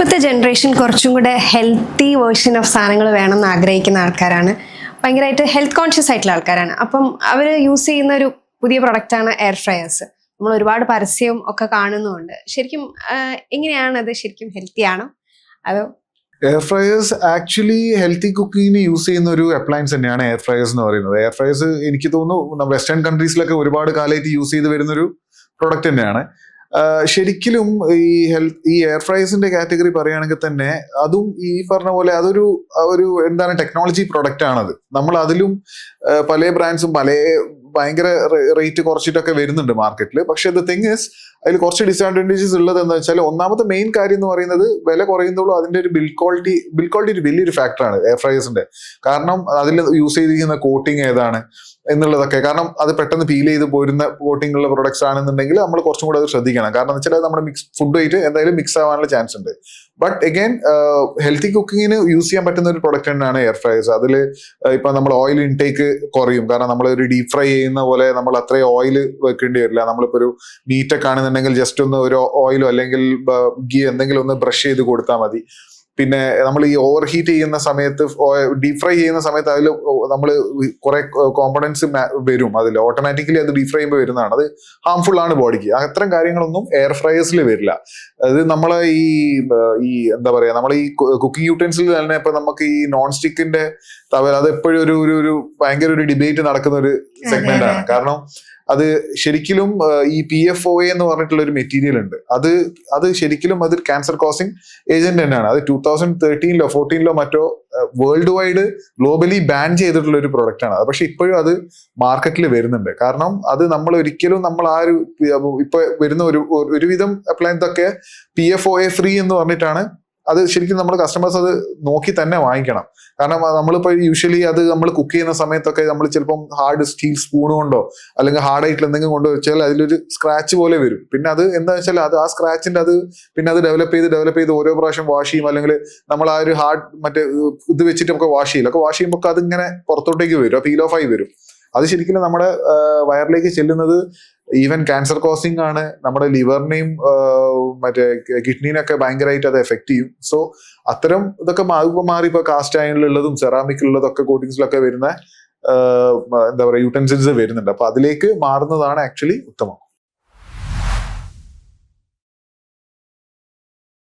ഇപ്പോഴത്തെ ജനറേഷൻ കുറച്ചും കൂടെ ഹെൽത്തി വേർഷൻ ഓഫ് സാധനങ്ങൾ വേണമെന്ന് ആഗ്രഹിക്കുന്ന ആൾക്കാരാണ്. ഭയങ്കരമായിട്ട് ഹെൽത്ത് കോൺഷ്യസ് ആയിട്ടുള്ള ആൾക്കാരാണ്. അപ്പം അവർ യൂസ് ചെയ്യുന്ന ഒരു പുതിയ പ്രൊഡക്റ്റാണ് എയർ ഫ്രയേഴ്സ് നമ്മൾ ഒരുപാട് പരസ്യവും ഒക്കെ കാണുന്നുമുണ്ട്. ശരിക്കും എങ്ങനെയാണ് അത് ശരിക്കും ഹെൽത്തി ആണോ? അതോ? എയർ ഫ്രയേഴ്സ് ആക്ച്വലി ഹെൽത്തി കുക്കിങ്ങിന് യൂസ് ചെയ്യുന്ന ഒരു അപ്ലയൻസ് തന്നെയാണ് എയർ ഫ്രയേഴ്സ് എന്ന് പറയുന്നത്. എയർ ഫ്രയേഴ്സ് എനിക്ക് തോന്നുന്നു വെസ്റ്റേൺ കൺട്രീസിലൊക്കെ ഒരുപാട് കാലമായിട്ട് യൂസ് ചെയ്ത് വരുന്ന ഒരു പ്രൊഡക്റ്റ് തന്നെയാണ്. ശരിക്കും ഈ ഹെൽത്ത് ഈ എയർ ഫ്രൈസിന്റെ കാറ്റഗറി പറയുകയാണെങ്കിൽ തന്നെ അതും ഈ പറഞ്ഞ പോലെ അതൊരു ഒരു എന്താണ് ടെക്നോളജി പ്രൊഡക്റ്റ് ആണത്. നമ്മൾ അതിലും പല ബ്രാൻഡ്സും പല ഭയങ്കര റേറ്റ് കുറച്ചിട്ടൊക്കെ വരുന്നുണ്ട് മാർക്കറ്റിൽ പക്ഷെ ദ തിങ് ഇസ് അതിൽ കുറച്ച് ഡിസഡ്വാന്റേജസ് ഉള്ളത് എന്താ വെച്ചാൽ ഒന്നാമത്തെ മെയിൻ കാര്യം എന്ന് പറയുന്നത് വില കുറയുന്നുള്ളൂ. അതിന്റെ ഒരു ബിൽ ക്വാളിറ്റി ബിൽ ക്വാളിറ്റി ഒരു വലിയൊരു ഫാക്ടറാണ് എയർ ഫ്രൈസിന്റെ കാരണം അതിൽ യൂസ് ചെയ്തിരിക്കുന്ന കോട്ടിങ് ഏതാണ്? എന്നുള്ളതൊക്കെ. കാരണം അത് പെട്ടെന്ന് ഫീൽ ചെയ്ത് പോരുന്ന കോട്ടിംഗ് ഉള്ള പ്രൊഡക്ട്സ് ആണെന്നുണ്ടെങ്കിൽ നമ്മൾ കുറച്ചും കൂടെ അത് ശ്രദ്ധിക്കണം. കാരണം എന്ന് വെച്ചാൽ നമ്മുടെ മിക്സ് ഫുഡ് ആയിട്ട് എന്തായാലും മിക്സ് ആവാനുള്ള ചാൻസ് ഉണ്ട്. ബട്ട് എഗൈൻ ഹെൽത്തി കുക്കിങ്ങിന് യൂസ് ചെയ്യാൻ പറ്റുന്ന ഒരു പ്രൊഡക്റ്റ് തന്നെയാണ് എയർ ഫ്രൈസ് അതിൽ ഇപ്പൊ നമ്മൾ ഓയിൽ ഇൻടേക്ക് കുറയും. കാരണം നമ്മൾ ഒരു ഡീപ് ഫ്രൈ ചെയ്യുന്ന പോലെ നമ്മൾ അത്രയും ഓയിൽ വെക്കേണ്ടി വരില്ല. നമ്മളിപ്പോ ഒരു മീറ്റൊക്കെ ആണെന്നുണ്ടെങ്കിൽ ജസ്റ്റ് ഒന്ന് ഒരു ഓയിലോ അല്ലെങ്കിൽ ഗീ എന്തെങ്കിലും ഒന്ന് ബ്രഷ് ചെയ്ത് കൊടുത്താൽ മതി. പിന്നെ നമ്മൾ ഈ ഓവർ ഹീറ്റ് ചെയ്യുന്ന സമയത്ത് ഡീപ് ഫ്രൈ ചെയ്യുന്ന സമയത്ത് അതിൽ നമ്മൾ കുറെ കോമ്പണൻസ് വരും അതിൽ ഓട്ടോമാറ്റിക്കലി അത് ഡീപ് ഫ്രൈ ചെയ്യുമ്പോൾ വരുന്നതാണ്. അത് ഹാംഫുൾ ആണ് ബോഡിക്ക് അത്തരം കാര്യങ്ങളൊന്നും എയർ ഫ്രയേഴ്സിൽ വരില്ല. അത് നമ്മൾ ഈ ഈ എന്താ പറയുക നമ്മൾ ഈ കുക്കിംഗ് യൂട്ടൻസിൽ തന്നെ ഇപ്പൊ നമുക്ക് ഈ നോൺ സ്റ്റിക്കിന്റെ തവൽ അത് എപ്പോഴും ഒരു ഒരു ഒരു ഭയങ്കര ഒരു ഡിബേറ്റ് നടക്കുന്ന ഒരു സെഗ്മെന്റ് ആണ്. കാരണം അത് ശരിക്കും ഈ പി എഫ് ഒ എന്ന് പറഞ്ഞിട്ടുള്ള ഒരു മെറ്റീരിയൽ ഉണ്ട്. അത് അത് ശരിക്കും അത് ക്യാൻസർ കോസിങ് ഏജന്റ് തന്നെയാണ്. അത് ടൂ തൗസൻഡ് തേർട്ടീനിലോ ഫോർട്ടീനിലോ മറ്റോ വേൾഡ് വൈഡ് ഗ്ലോബലി ബാൻ ചെയ്തിട്ടുള്ള ഒരു പ്രൊഡക്റ്റ് ആണ്. പക്ഷെ ഇപ്പോഴും അത് മാർക്കറ്റിൽ വരുന്നുണ്ട്. കാരണം അത് നമ്മൾ ഒരിക്കലും നമ്മൾ ആ ഒരു ഇപ്പൊ വരുന്ന ഒരു ഒരുവിധം അപ്ലയൻസ് ഒക്കെ P F O A free എന്ന് പറഞ്ഞിട്ടാണ് അത് ശരിക്കും നമ്മൾ കസ്റ്റമേഴ്സ് അത് നോക്കി തന്നെ വാങ്ങിക്കണം. കാരണം നമ്മളിപ്പോ യൂഷ്വലി അത് നമ്മൾ കുക്ക് ചെയ്യുന്ന സമയത്തൊക്കെ നമ്മൾ ചിലപ്പം ഹാർഡ് സ്റ്റീൽ സ്പൂൺ കൊണ്ടോ അല്ലെങ്കിൽ ഹാർഡ് ആയിട്ടുള്ള എന്തെങ്കിലും കൊണ്ടോ വെച്ചാൽ അതിലൊരു സ്ക്രാച്ച് പോലെ വരും. പിന്നെ അത് എന്താ വെച്ചാൽ അത് ആ സ്ക്രാച്ചിന്റെ അത് പിന്നെ അത് ഡെവലപ്പ് ചെയ്ത് ഡെവലപ്പ് ചെയ്ത് ഓരോ പ്രാവശ്യം വാഷ് ചെയ്യും. അല്ലെങ്കിൽ നമ്മൾ ആ ഒരു ഹാർഡ് മറ്റേ ഇത് വെച്ചിട്ട് നമുക്ക് വാഷ് ചെയ്യില്ല? ഒക്കെ വാഷ് ചെയ്യുമ്പോൾ അതിങ്ങനെ പുറത്തോട്ടേക്ക് വരും. പീൽ ഓഫ് ആയി വരും. അത് ശരിക്കും നമ്മുടെ വയറിലേക്ക് ചെല്ലുന്നത് ഈവൻ ക്യാൻസർ കോസിംഗ് ആണ് നമ്മുടെ ലിവറിനെയും മറ്റേ കിഡ്നീനൊക്കെ ഭയങ്കരമായിട്ട് അത് എഫക്ട് ചെയ്യും. സോ അത്തരം ഇതൊക്കെ മാറി ഇപ്പൊ കാസ്റ്റ് അയണിലുള്ളതും സെറാമിക്കിലുള്ളതൊക്കെ കോട്ടിങ്സിലൊക്കെ വരുന്ന എന്താ പറയുക യൂട്ടൻസിൽസ് വരുന്നുണ്ട്. അപ്പൊ അതിലേക്ക് മാറുന്നതാണ് ആക്ച്വലി ഉത്തമം.